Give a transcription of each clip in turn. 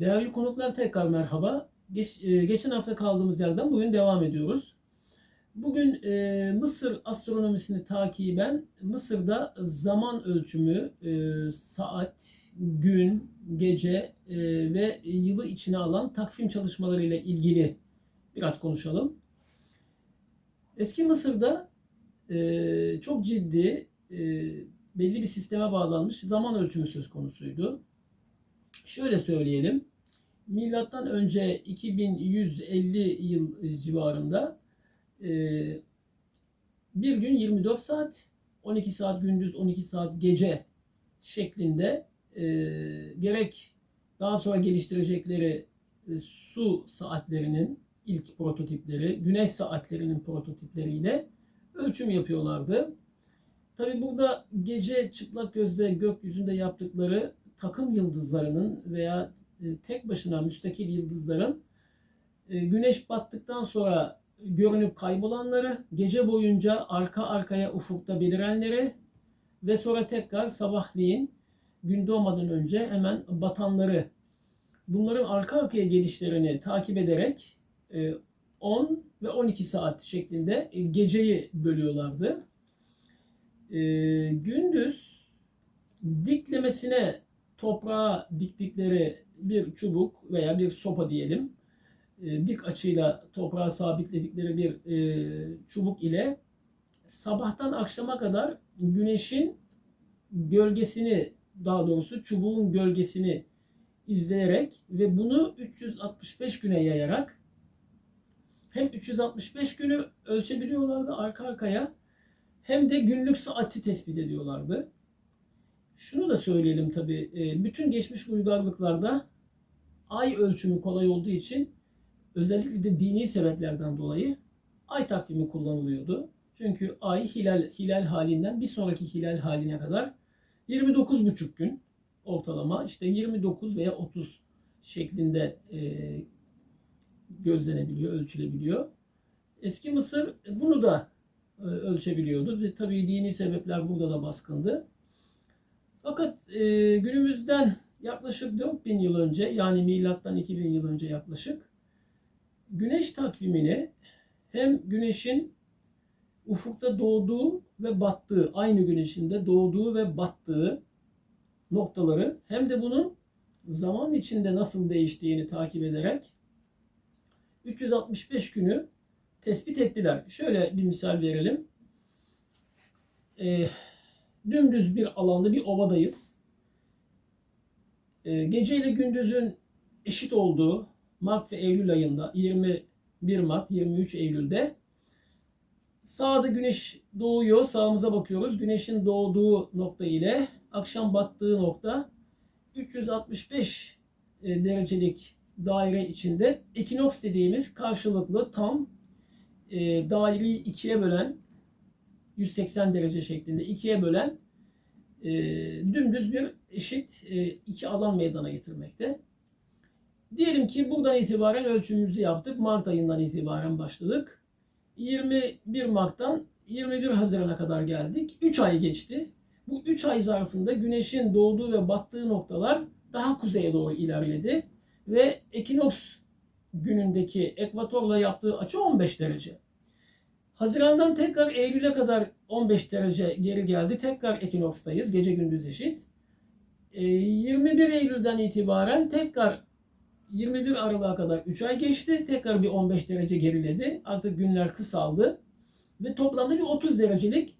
Değerli konuklar tekrar merhaba. Geç, e, geçen hafta kaldığımız yerden bugün devam ediyoruz. Bugün e, Mısır astronomisini takiben Mısır'da zaman ölçümü, e, saat, gün, gece e, ve yılı içine alan takvim çalışmaları ile ilgili biraz konuşalım. Eski Mısır'da e, çok ciddi e, belli bir sisteme bağlanmış zaman ölçümü söz konusuydu. Şöyle söyleyelim. Milattan önce 2150 yıl civarında e, bir gün 24 saat, 12 saat gündüz, 12 saat gece şeklinde e, gerek daha sonra geliştirecekleri e, su saatlerinin ilk prototipleri, güneş saatlerinin prototipleriyle ölçüm yapıyorlardı. Tabi burada gece çıplak gözle gökyüzünde yaptıkları takım yıldızlarının veya e, tek başına müstakil yıldızların e, güneş battıktan sonra görünüp kaybolanları, gece boyunca arka arkaya ufukta belirenleri ve sonra tekrar sabahleyin gün doğmadan önce hemen batanları bunların arka arkaya gelişlerini takip ederek 10 e, ve 12 saat şeklinde geceyi bölüyorlardı. Gündüz diklemesine toprağa diktikleri bir çubuk veya bir sopa diyelim e, dik açıyla toprağa sabitledikleri bir e, çubuk ile sabahtan akşama kadar güneşin gölgesini daha doğrusu çubuğun gölgesini izleyerek ve bunu 365 güne yayarak hem 365 günü ölçebiliyorlardı arka arkaya hem de günlük saati tespit ediyorlardı. Şunu da söyleyelim tabi. E, bütün geçmiş uygarlıklarda ay ölçümü kolay olduğu için özellikle de dini sebeplerden dolayı ay takvimi kullanılıyordu. Çünkü ay hilal, hilal halinden bir sonraki hilal haline kadar 29,5 gün ortalama işte 29 veya 30 şeklinde e, gözlenebiliyor, ölçülebiliyor. Eski Mısır bunu da e, ölçebiliyordu ve tabii dini sebepler burada da baskındı. Fakat e, günümüzden yaklaşık 4000 yıl önce yani milattan 2000 yıl önce yaklaşık güneş takvimini hem güneşin ufukta doğduğu ve battığı, aynı güneşin de doğduğu ve battığı noktaları hem de bunun zaman içinde nasıl değiştiğini takip ederek 365 günü tespit ettiler. Şöyle bir misal verelim. Ee, dümdüz bir alanda bir ovadayız. Ee, gece ile gündüzün eşit olduğu Mart ve Eylül ayında 21 Mart 23 Eylül'de sağda güneş doğuyor. Sağımıza bakıyoruz. Güneşin doğduğu nokta ile akşam battığı nokta 365 e, derecelik daire içinde ekinoks dediğimiz karşılıklı tam e, daireyi ikiye bölen 180 derece şeklinde ikiye bölen e, dümdüz bir eşit e, iki alan meydana getirmekte. Diyelim ki buradan itibaren ölçümümüzü yaptık. Mart ayından itibaren başladık. 21 Mart'tan 21 Haziran'a kadar geldik. 3 ay geçti. Bu 3 ay zarfında güneşin doğduğu ve battığı noktalar daha kuzeye doğru ilerledi. Ve ekinoks günündeki ekvatorla yaptığı açı 15 derece. Haziran'dan tekrar Eylül'e kadar 15 derece geri geldi. Tekrar ekinokstayız. Gece gündüz eşit. 21 ee, Eylül'den itibaren tekrar 21 Aralık'a kadar 3 ay geçti. Tekrar bir 15 derece geriledi. Artık günler kısaldı. Ve toplamda bir 30 derecelik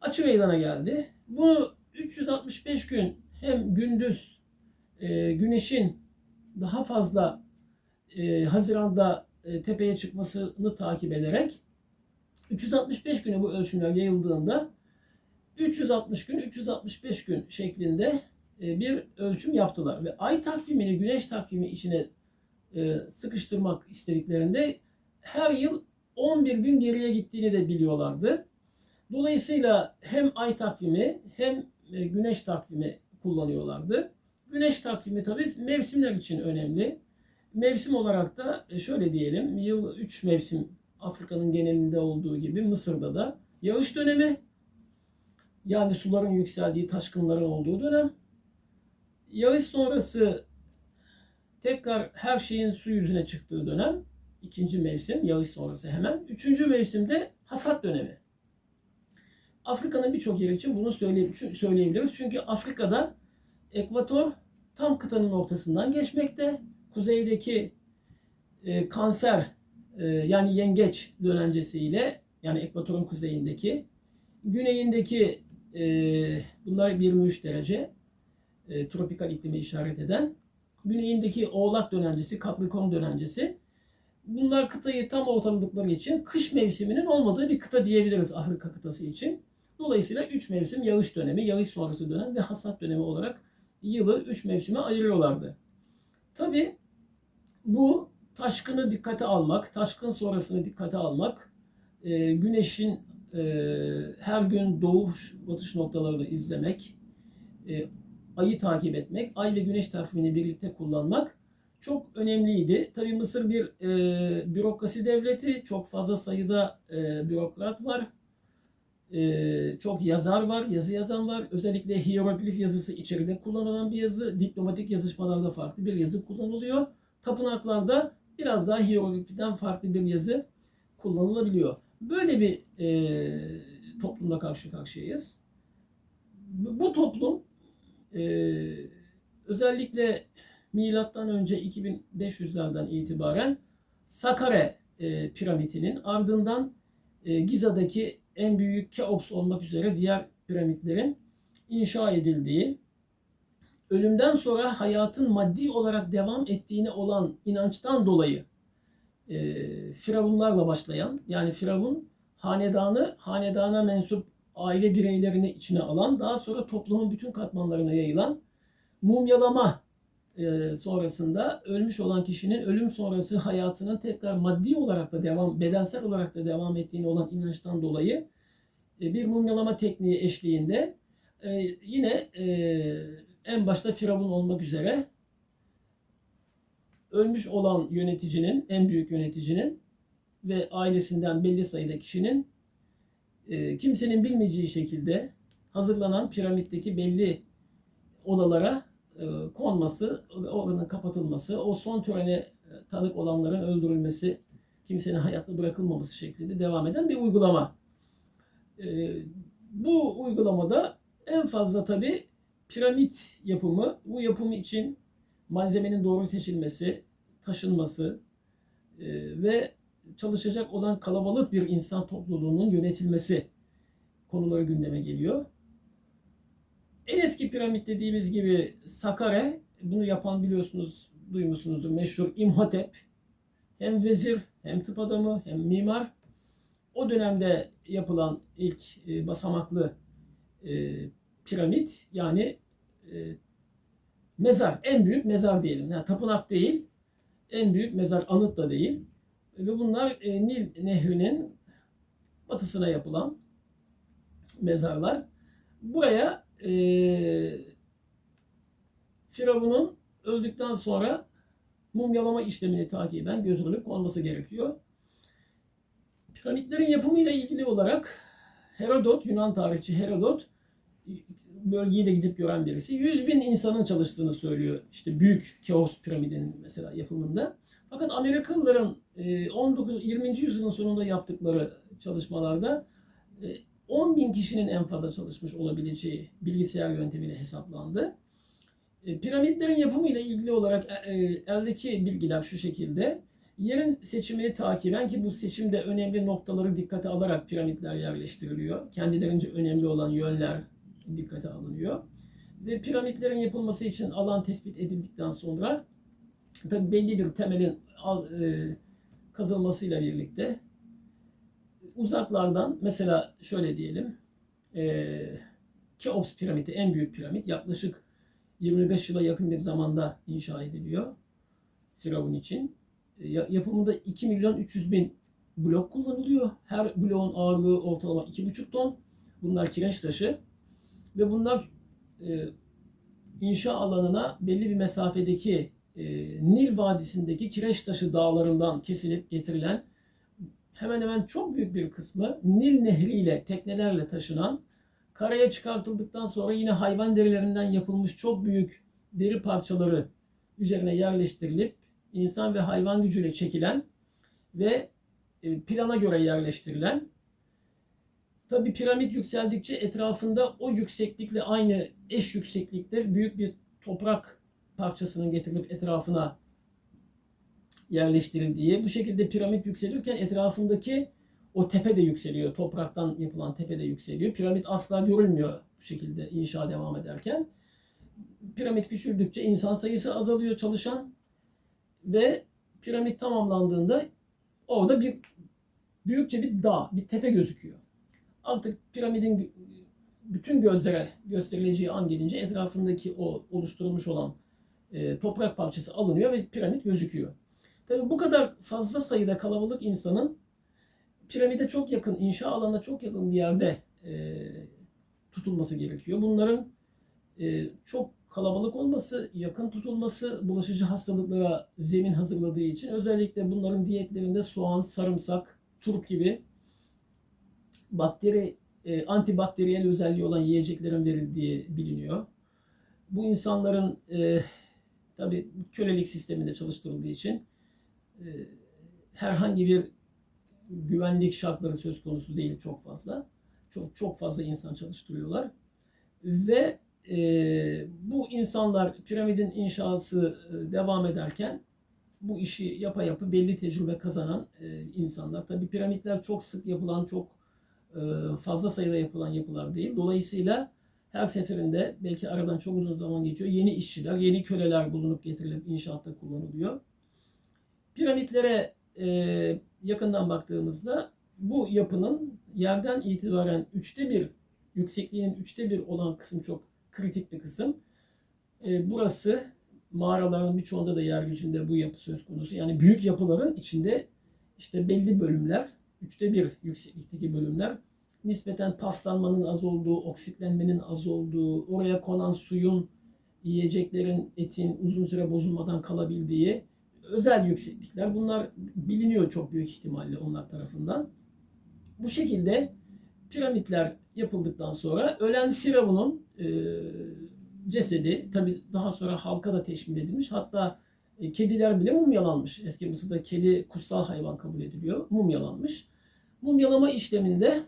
açı meydana geldi. Bu 365 gün hem gündüz e, güneşin daha fazla e, Haziran'da e, tepeye çıkmasını takip ederek 365 güne bu ölçümler yayıldığında 360 gün, 365 gün şeklinde e, bir ölçüm yaptılar. Ve ay takvimini güneş takvimi içine e, sıkıştırmak istediklerinde her yıl 11 gün geriye gittiğini de biliyorlardı. Dolayısıyla hem ay takvimi hem e, güneş takvimi kullanıyorlardı. Güneş takvimi tabi mevsimler için önemli. Mevsim olarak da şöyle diyelim, yıl 3 mevsim Afrika'nın genelinde olduğu gibi Mısır'da da yağış dönemi yani suların yükseldiği taşkınların olduğu dönem. Yağış sonrası tekrar her şeyin su yüzüne çıktığı dönem ikinci mevsim yağış sonrası hemen. Üçüncü mevsimde hasat dönemi. Afrika'nın birçok yeri için bunu söyleye- söyleyebiliriz. Çünkü Afrika'da ekvator tam kıtanın ortasından geçmekte. Kuzeydeki e, kanser e, yani yengeç dönencesiyle yani ekvatorun kuzeyindeki güneyindeki e, bunlar 23 derece e, tropikal iklime işaret eden güneyindeki oğlak dönencesi, Capricorn dönencesi bunlar kıtayı tam ortaladıkları için kış mevsiminin olmadığı bir kıta diyebiliriz Afrika kıtası için. Dolayısıyla 3 mevsim yağış dönemi, yağış sonrası dönem ve hasat dönemi olarak yılı 3 mevsime ayırıyorlardı. Tabi bu taşkını dikkate almak, taşkın sonrasını dikkate almak, e, güneşin e, her gün doğuş batış noktalarını izlemek, e, ayı takip etmek, ay ve güneş takvimini birlikte kullanmak çok önemliydi. Tabii Mısır bir e, bürokrasi devleti, çok fazla sayıda e, bürokrat var, e, çok yazar var, yazı yazan var. Özellikle hieroglif yazısı içeride kullanılan bir yazı, diplomatik yazışmalarda farklı bir yazı kullanılıyor. Tapınaklarda biraz daha hierogliften farklı bir yazı kullanılabiliyor. Böyle bir e, toplumla karşı karşıyayız. Bu toplum e, özellikle milattan önce 2500'lerden itibaren Sakare e, piramitinin ardından e, Giza'daki en büyük Keops olmak üzere diğer piramitlerin inşa edildiği, ölümden sonra hayatın maddi olarak devam ettiğine olan inançtan dolayı e, firavunlarla başlayan, yani firavun hanedanı, hanedana mensup aile bireylerini içine alan, daha sonra toplumun bütün katmanlarına yayılan mumyalama e, sonrasında ölmüş olan kişinin ölüm sonrası hayatının tekrar maddi olarak da devam, bedensel olarak da devam ettiğine olan inançtan dolayı e, bir mumyalama tekniği eşliğinde e, yine e, en başta Firavun olmak üzere ölmüş olan yöneticinin, en büyük yöneticinin ve ailesinden belli sayıda kişinin e, kimsenin bilmeyeceği şekilde hazırlanan piramitteki belli odalara e, konması, oranın kapatılması, o son törene e, tanık olanların öldürülmesi, kimsenin hayatta bırakılmaması şeklinde devam eden bir uygulama. E, bu uygulamada en fazla tabi piramit yapımı, bu yapımı için malzemenin doğru seçilmesi, taşınması e, ve çalışacak olan kalabalık bir insan topluluğunun yönetilmesi konuları gündeme geliyor. En eski piramit dediğimiz gibi Sakare, bunu yapan biliyorsunuz, duymuşsunuzdur meşhur İmhotep. Hem vezir, hem tıp adamı, hem mimar. O dönemde yapılan ilk e, basamaklı e, piramit yani e, mezar, en büyük mezar diyelim. Yani tapınak değil, en büyük mezar anıt da değil. Ve bunlar e, Nil Nehri'nin batısına yapılan mezarlar. Buraya e, Firavun'un öldükten sonra mumyalama işlemini takiben götürülüp konması gerekiyor. Piramitlerin yapımıyla ilgili olarak Herodot, Yunan tarihçi Herodot bölgeyi de gidip gören birisi. 100 bin insanın çalıştığını söylüyor. İşte büyük Keops piramidinin mesela yapımında. Fakat Amerikalıların 19 20. yüzyılın sonunda yaptıkları çalışmalarda 10 bin kişinin en fazla çalışmış olabileceği bilgisayar yöntemiyle hesaplandı. Piramitlerin yapımıyla ilgili olarak eldeki bilgiler şu şekilde. Yerin seçimini takiben ki bu seçimde önemli noktaları dikkate alarak piramitler yerleştiriliyor. Kendilerince önemli olan yönler dikkate alınıyor. Ve piramitlerin yapılması için alan tespit edildikten sonra tabi belli bir temelin e, kazılmasıyla birlikte uzaklardan mesela şöyle diyelim e, Keops piramidi en büyük piramit yaklaşık 25 yıla yakın bir zamanda inşa ediliyor Firavun için. E, yapımında 2 milyon 300 bin blok kullanılıyor. Her bloğun ağırlığı ortalama 2,5 ton. Bunlar kireç taşı. Ve bunlar e, inşa alanına belli bir mesafedeki e, Nil Vadisi'ndeki kireç taşı dağlarından kesilip getirilen hemen hemen çok büyük bir kısmı Nil Nehri ile teknelerle taşınan karaya çıkartıldıktan sonra yine hayvan derilerinden yapılmış çok büyük deri parçaları üzerine yerleştirilip insan ve hayvan gücüyle çekilen ve e, plana göre yerleştirilen Tabi piramit yükseldikçe etrafında o yükseklikle aynı eş yükseklikte büyük bir toprak parçasının getirilip etrafına yerleştirildiği, bu şekilde piramit yükselirken etrafındaki o tepe de yükseliyor. Topraktan yapılan tepe de yükseliyor. Piramit asla görülmüyor bu şekilde inşa devam ederken. Piramit küçüldükçe insan sayısı azalıyor çalışan ve piramit tamamlandığında orada bir büyükçe bir dağ, bir tepe gözüküyor. Artık piramidin bütün gözlere gösterileceği an gelince etrafındaki o oluşturulmuş olan e, toprak parçası alınıyor ve piramit gözüküyor. Tabii bu kadar fazla sayıda kalabalık insanın piramide çok yakın, inşa alanına çok yakın bir yerde e, tutulması gerekiyor. Bunların e, çok kalabalık olması, yakın tutulması bulaşıcı hastalıklara zemin hazırladığı için özellikle bunların diyetlerinde soğan, sarımsak, turp gibi bakteri e, antibakteriyel özelliği olan yiyeceklerin verildiği biliniyor. Bu insanların e, tabi kölelik sisteminde çalıştırıldığı için e, herhangi bir güvenlik şartları söz konusu değil çok fazla. Çok çok fazla insan çalıştırıyorlar ve e, bu insanlar piramidin inşası e, devam ederken bu işi yapa yapı belli tecrübe kazanan e, insanlar. Tabi piramitler çok sık yapılan, çok fazla sayıda yapılan yapılar değil. Dolayısıyla her seferinde belki aradan çok uzun zaman geçiyor. Yeni işçiler, yeni köleler bulunup getirilip inşaatta kullanılıyor. Piramitlere e, yakından baktığımızda bu yapının yerden itibaren üçte bir, yüksekliğinin üçte bir olan kısım çok kritik bir kısım. E, burası mağaraların birçoğunda da yeryüzünde bu yapı söz konusu. Yani büyük yapıların içinde işte belli bölümler, üçte bir yükseklikteki bölümler nispeten paslanmanın az olduğu, oksitlenmenin az olduğu, oraya konan suyun, yiyeceklerin, etin uzun süre bozulmadan kalabildiği özel yükseklikler. Bunlar biliniyor çok büyük ihtimalle onlar tarafından. Bu şekilde piramitler yapıldıktan sonra ölen Firavun'un e, cesedi tabi daha sonra halka da teşkil edilmiş. Hatta e, kediler bile mumyalanmış. Eski Mısır'da kedi kutsal hayvan kabul ediliyor. Mumyalanmış. Mumyalama işleminde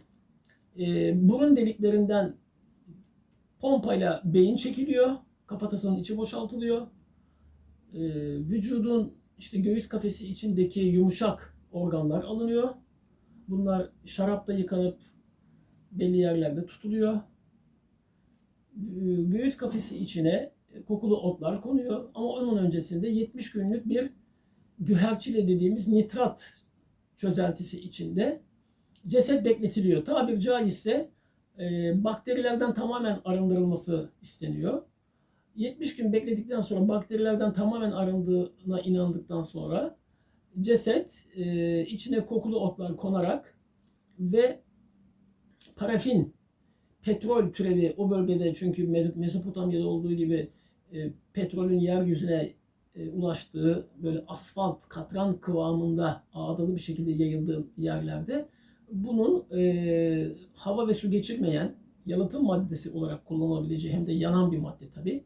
e, burun deliklerinden pompayla beyin çekiliyor. Kafatasının içi boşaltılıyor. E, vücudun işte göğüs kafesi içindeki yumuşak organlar alınıyor. Bunlar şarapta yıkanıp belli yerlerde tutuluyor. Ee, Göğüs kafesi içine kokulu otlar konuyor. Ama onun öncesinde 70 günlük bir güherçile dediğimiz nitrat çözeltisi içinde ceset bekletiliyor. Tabir caizse e, bakterilerden tamamen arındırılması isteniyor. 70 gün bekledikten sonra bakterilerden tamamen arındığına inandıktan sonra ceset e, içine kokulu otlar konarak ve parafin, petrol türevi o bölgede çünkü Mezopotamya'da olduğu gibi e, petrolün yeryüzüne e, ulaştığı böyle asfalt katran kıvamında ağdalı bir şekilde yayıldığı yerlerde bunun e, hava ve su geçirmeyen yalıtım maddesi olarak kullanılabileceği hem de yanan bir madde tabi.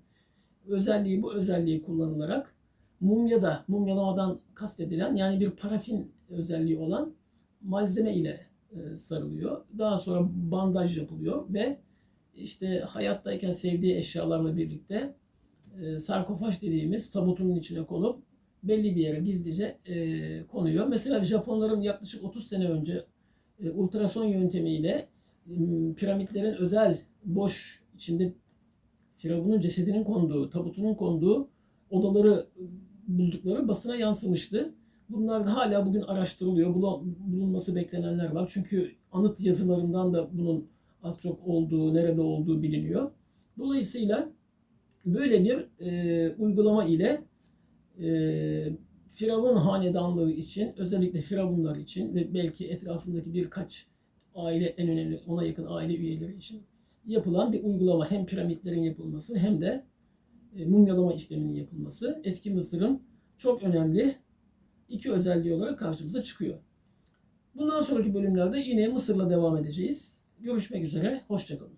Özelliği bu özelliği kullanılarak mumyada, mumyalamadan kastedilen yani bir parafin özelliği olan malzeme ile e, sarılıyor. Daha sonra bandaj yapılıyor ve işte hayattayken sevdiği eşyalarla birlikte e, sarkofaj dediğimiz tabutunun içine konup belli bir yere gizlice e, konuyor. Mesela Japonların yaklaşık 30 sene önce e, ultrason yöntemiyle e, piramitlerin özel boş içinde Firavun'un cesedinin konduğu, tabutunun konduğu odaları buldukları basına yansımıştı. Bunlar da hala bugün araştırılıyor. Bulunması beklenenler var. Çünkü anıt yazılarından da bunun az çok olduğu, nerede olduğu biliniyor. Dolayısıyla böyle bir e, uygulama ile e, Firavun hanedanlığı için, özellikle Firavunlar için ve belki etrafındaki birkaç aile, en önemli ona yakın aile üyeleri için yapılan bir uygulama. Hem piramitlerin yapılması hem de e, mumyalama işleminin yapılması eski Mısır'ın çok önemli iki özelliği olarak karşımıza çıkıyor. Bundan sonraki bölümlerde yine Mısır'la devam edeceğiz. Görüşmek üzere, hoşçakalın.